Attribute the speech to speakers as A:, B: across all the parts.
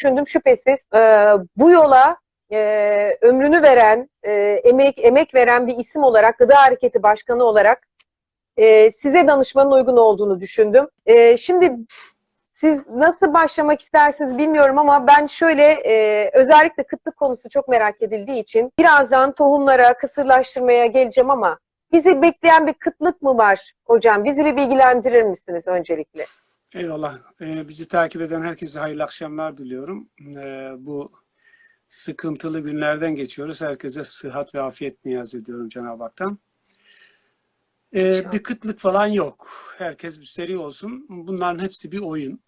A: düşündüm şüphesiz. E, bu yola e, ömrünü veren, e, emek emek veren bir isim olarak, Gıda Hareketi Başkanı olarak e, size danışmanın uygun olduğunu düşündüm. E, şimdi siz nasıl başlamak istersiniz bilmiyorum ama ben şöyle e, özellikle kıtlık konusu çok merak edildiği için birazdan tohumlara, kısırlaştırmaya geleceğim ama bizi bekleyen bir kıtlık mı var hocam? Bizi bir bilgilendirir misiniz öncelikle?
B: Eyvallah. Ee, bizi takip eden herkese hayırlı akşamlar diliyorum. Ee, bu sıkıntılı günlerden geçiyoruz. Herkese sıhhat ve afiyet niyaz ediyorum Cenab-ı Hak'tan. Ee, bir kıtlık falan yok. Herkes müsterih olsun. Bunların hepsi bir oyun.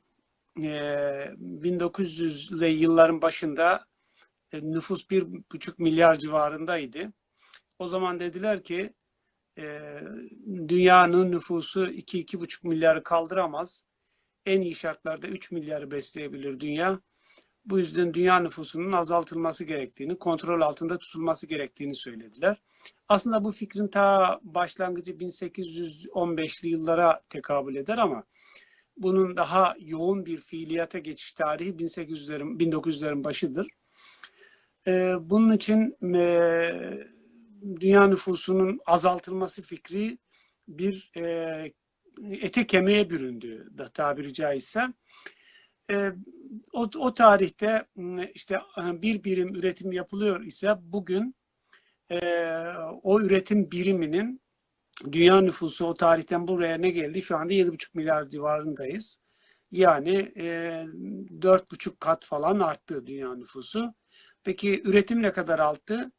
B: Ee, 1900'lü yılların başında e, nüfus bir buçuk milyar civarındaydı. O zaman dediler ki e, dünyanın nüfusu iki iki buçuk milyarı kaldıramaz. En iyi şartlarda 3 milyarı besleyebilir dünya. Bu yüzden dünya nüfusunun azaltılması gerektiğini, kontrol altında tutulması gerektiğini söylediler. Aslında bu fikrin ta başlangıcı 1815'li yıllara tekabül eder ama bunun daha yoğun bir fiiliyata geçiş tarihi 1800'lerin 1900'lerin başıdır. Ee, bunun için e, dünya nüfusunun azaltılması fikri bir e, ete kemiğe büründü da tabiri caizse. E, o, o tarihte işte bir birim üretim yapılıyor ise bugün e, o üretim biriminin dünya nüfusu o tarihten buraya ne geldi? Şu anda 7,5 milyar civarındayız. Yani e, 4,5 kat falan arttı dünya nüfusu. Peki üretim ne kadar arttı?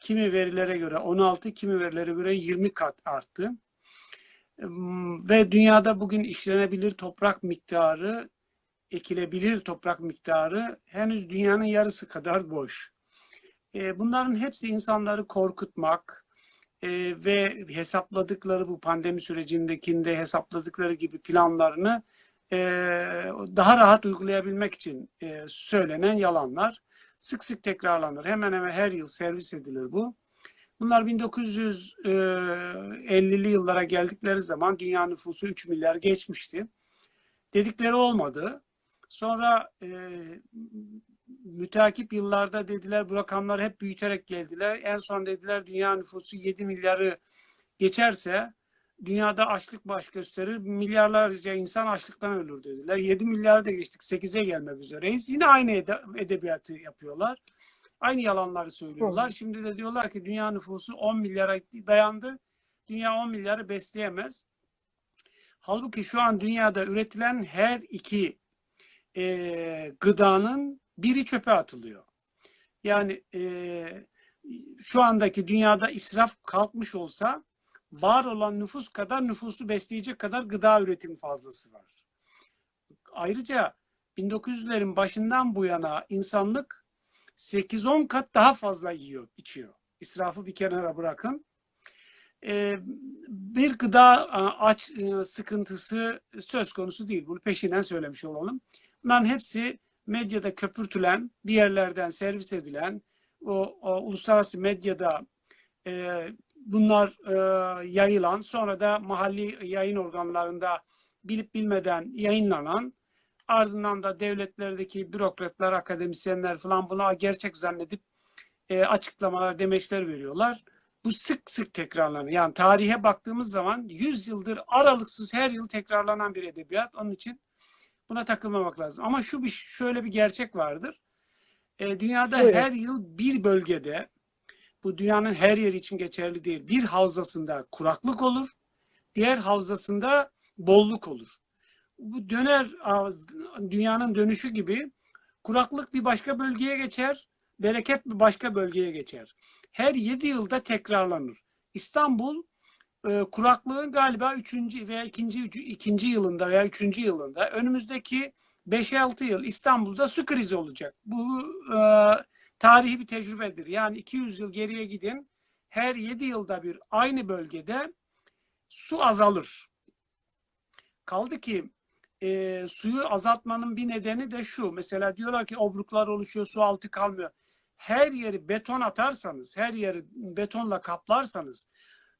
B: Kimi verilere göre 16, kimi verilere göre 20 kat arttı. Ve dünyada bugün işlenebilir toprak miktarı, ekilebilir toprak miktarı henüz dünyanın yarısı kadar boş. E, bunların hepsi insanları korkutmak e, ve hesapladıkları bu pandemi sürecindekinde hesapladıkları gibi planlarını e, daha rahat uygulayabilmek için söylenen yalanlar. Sık sık tekrarlanır. Hemen hemen her yıl servis edilir bu. Bunlar 1950'li yıllara geldikleri zaman dünya nüfusu 3 milyar geçmişti. Dedikleri olmadı. Sonra e, müteakip yıllarda dediler bu rakamlar hep büyüterek geldiler. En son dediler dünya nüfusu 7 milyarı geçerse dünyada açlık baş gösterir. Milyarlarca insan açlıktan ölür dediler. 7 milyarı da geçtik. 8'e gelmek üzereyiz. Yine aynı edebiyatı yapıyorlar. Aynı yalanları söylüyorlar. Şimdi de diyorlar ki dünya nüfusu 10 milyara dayandı. Dünya 10 milyarı besleyemez. Halbuki şu an dünyada üretilen her iki e, gıdanın biri çöpe atılıyor. Yani e, şu andaki dünyada israf kalkmış olsa var olan nüfus kadar nüfusu besleyecek kadar gıda üretimi fazlası var. Ayrıca 1900'lerin başından bu yana insanlık 8-10 kat daha fazla yiyor, içiyor. İsrafı bir kenara bırakın. Ee, bir gıda aç e, sıkıntısı söz konusu değil. Bunu peşinden söylemiş olalım. Bunların hepsi medyada köpürtülen, bir yerlerden servis edilen, o, o uluslararası medyada e, bunlar e, yayılan, sonra da mahalli yayın organlarında bilip bilmeden yayınlanan, ardından da devletlerdeki bürokratlar, akademisyenler falan buna gerçek zannedip e, açıklamalar, demeçler veriyorlar. Bu sık sık tekrarlanıyor. Yani tarihe baktığımız zaman 100 yıldır aralıksız her yıl tekrarlanan bir edebiyat. Onun için Buna takılmamak lazım. Ama şu bir şöyle bir gerçek vardır. E, dünyada Buyurun. her yıl bir bölgede bu dünyanın her yeri için geçerli değil. Bir havzasında kuraklık olur. Diğer havzasında bolluk olur. Bu döner dünyanın dönüşü gibi kuraklık bir başka bölgeye geçer, bereket bir başka bölgeye geçer. Her yedi yılda tekrarlanır. İstanbul e, kuraklığın galiba üçüncü veya ikinci, ikinci yılında veya üçüncü yılında önümüzdeki 5-6 yıl İstanbul'da su krizi olacak. Bu e, tarihi bir tecrübedir. Yani 200 yıl geriye gidin her 7 yılda bir aynı bölgede su azalır. Kaldı ki e, suyu azaltmanın bir nedeni de şu. Mesela diyorlar ki obruklar oluşuyor, su altı kalmıyor. Her yeri beton atarsanız, her yeri betonla kaplarsanız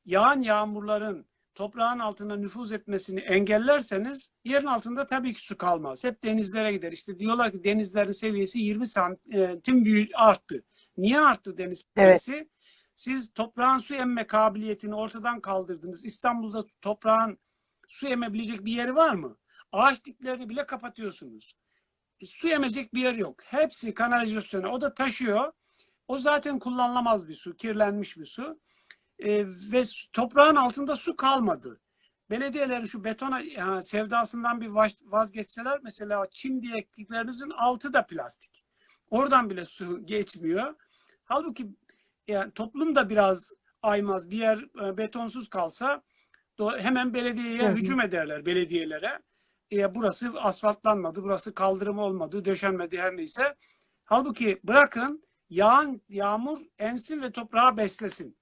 B: yağan yağmurların toprağın altına nüfuz etmesini engellerseniz yerin altında tabii ki su kalmaz. Hep denizlere gider. İşte diyorlar ki denizlerin seviyesi 20 santim büyü arttı. Niye arttı deniz
A: Evet.
B: seviyesi? Siz toprağın su emme kabiliyetini ortadan kaldırdınız. İstanbul'da toprağın su emebilecek bir yeri var mı? Ağaç diplerini bile kapatıyorsunuz. E, su emecek bir yer yok. Hepsi kanalizasyona. O da taşıyor. O zaten kullanılamaz bir su, kirlenmiş bir su. E, ve toprağın altında su kalmadı. Belediyelerin şu betona ya, sevdasından bir vaz- vazgeçseler mesela çim diye ektiklerinizin altı da plastik. Oradan bile su geçmiyor. Halbuki yani toplum da biraz aymaz. Bir yer e, betonsuz kalsa hemen belediyeye
A: hı.
B: hücum ederler belediyelere. E, burası asfaltlanmadı, burası kaldırım olmadı, döşenmedi her neyse. Halbuki bırakın yağan yağmur emsin ve toprağı beslesin.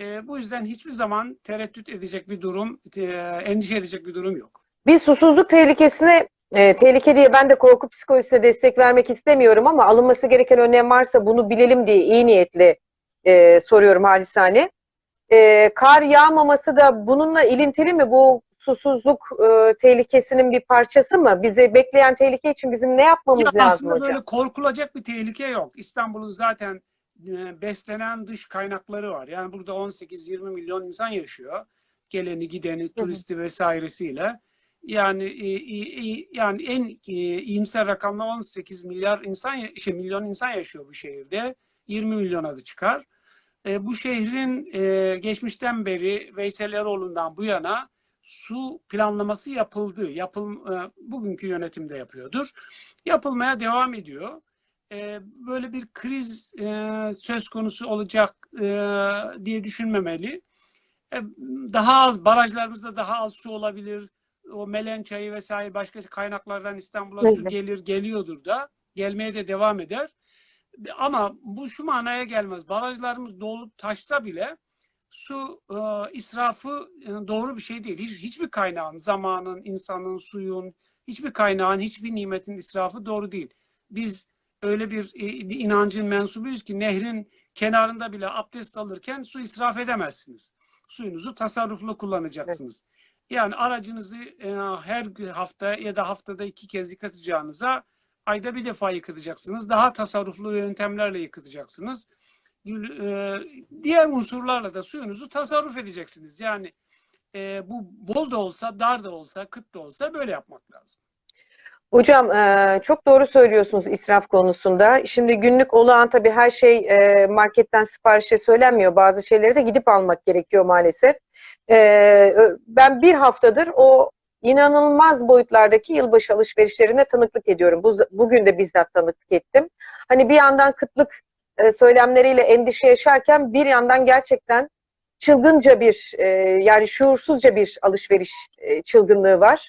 B: E, bu yüzden hiçbir zaman tereddüt edecek bir durum, e, endişe edecek bir durum yok.
A: Bir susuzluk tehlikesine e, tehlike diye ben de korku psikolojisine destek vermek istemiyorum ama alınması gereken önlem varsa bunu bilelim diye iyi niyetli e, soruyorum Halisane. E, kar yağmaması da bununla ilintili mi? Bu susuzluk e, tehlikesinin bir parçası mı? Bizi bekleyen tehlike için bizim ne yapmamız
B: Ya
A: lazım
B: aslında
A: hocam?
B: böyle korkulacak bir tehlike yok. İstanbul'un zaten e, beslenen dış kaynakları var. Yani burada 18-20 milyon insan yaşıyor. Geleni, gideni, turisti vesairesiyle. Yani e, e, e, yani en e, iyimser rakamla 18 milyar insan şey, milyon insan yaşıyor bu şehirde. 20 milyona da çıkar. E, bu şehrin e, geçmişten beri Veysel Eroğlu'ndan bu yana su planlaması yapıldı. Yapıl, e, bugünkü yönetimde yapıyordur. Yapılmaya devam ediyor. E, böyle bir kriz e, söz konusu olacak e, diye düşünmemeli. E, daha az barajlarımızda daha az su olabilir. O Melen çayı vesaire başka kaynaklardan İstanbul'a su gelir, geliyordur da. Gelmeye de devam eder. Ama bu şu manaya gelmez. Barajlarımız dolup taşsa bile su e, israfı e, doğru bir şey değil. Hiç, hiçbir kaynağın, zamanın, insanın, suyun, hiçbir kaynağın, hiçbir nimetin israfı doğru değil. Biz öyle bir e, inancın mensubuyuz ki nehrin kenarında bile abdest alırken su israf edemezsiniz. Suyunuzu tasarruflu kullanacaksınız. Yani aracınızı e, her hafta ya da haftada iki kez yıkatacağınıza ayda bir defa yıkatacaksınız. Daha tasarruflu yöntemlerle yıkatacaksınız. E, Diğer unsurlarla da suyunuzu tasarruf edeceksiniz. Yani e, bu bol da olsa, dar da olsa, kıt da olsa böyle yapmak lazım.
A: Hocam e, çok doğru söylüyorsunuz israf konusunda. Şimdi günlük olağan tabii her şey marketten siparişe söylenmiyor. Bazı şeyleri de gidip almak gerekiyor maalesef. Ben bir haftadır o inanılmaz boyutlardaki yılbaşı alışverişlerine tanıklık ediyorum. Bu, bugün de bizzat tanıklık ettim. Hani bir yandan kıtlık e, söylemleriyle endişe yaşarken bir yandan gerçekten çılgınca bir e, yani şuursuzca bir alışveriş e, çılgınlığı var.